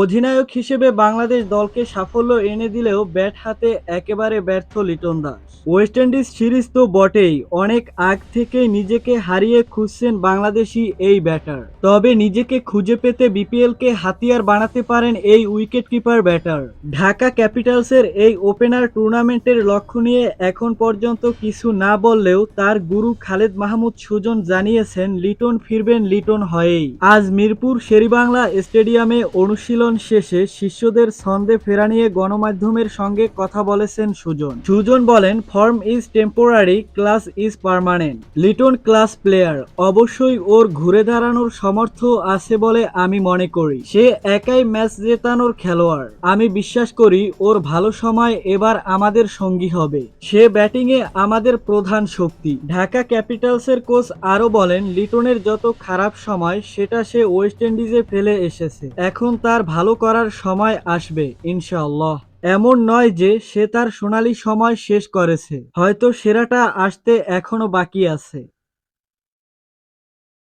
অধিনায়ক হিসেবে বাংলাদেশ দলকে সাফল্য এনে দিলেও ব্যাট হাতে একেবারে ব্যর্থ Liton Das. West Indies series তো বটেই, অনেক আগ থেকেই নিজেকে হারিয়ে খুঁজছেন বাংলাদেশি এই ব্যাটার। তবে নিজেকে খুঁজে পেতে বিপিএলকে হাতিয়ার বানাতে পারেন এই উইকেট কিপার ব্যাটার। ঢাকা ক্যাপিটালসের এই ওপেনার টুর্নামেন্টের লক্ষ্য নিয়ে এখন পর্যন্ত কিছু না বললেও তার গুরু খালেদ মাহমুদ সুজন জানিয়েছেন, লিটন ফিরবেন লিটন হয়েই। আজ মিরপুর শেরিবাংলা স্টেডিয়ামে অনুশীলন শেষে শিষ্যদের ছন্দে ফেরা নিয়ে গণমাধ্যমের সঙ্গে কথা বলেছেন সুজন। সুজন বলেন form is temporary class is permanent Liton class player, অবশ্যই ওর ঘুরে দাঁড়ানোর সমর্থ আছে বলে আমি মনে করি। সে একাই ম্যাচ জেতানোর খেলোয়াড়। আমি বিশ্বাস করি, ওর ভালো সময় এবার আমাদের সঙ্গী হবে। সে ব্যাটিংয়ে আমাদের প্রধান শক্তি। ঢাকা ক্যাপিটালসের কোচ আরও বলেন, লিটনের যত খারাপ সময়, সেটা সে ওয়েস্ট ইন্ডিজে ফেলে এসেছে। এখন তার ভালো করার সময় আসবে, ইনশাআল্লাহ। এমন নয় যে সে তার সোনালী সময় শেষ করেছে, হয়তো সেরাটা আসতে এখনও বাকি আছে।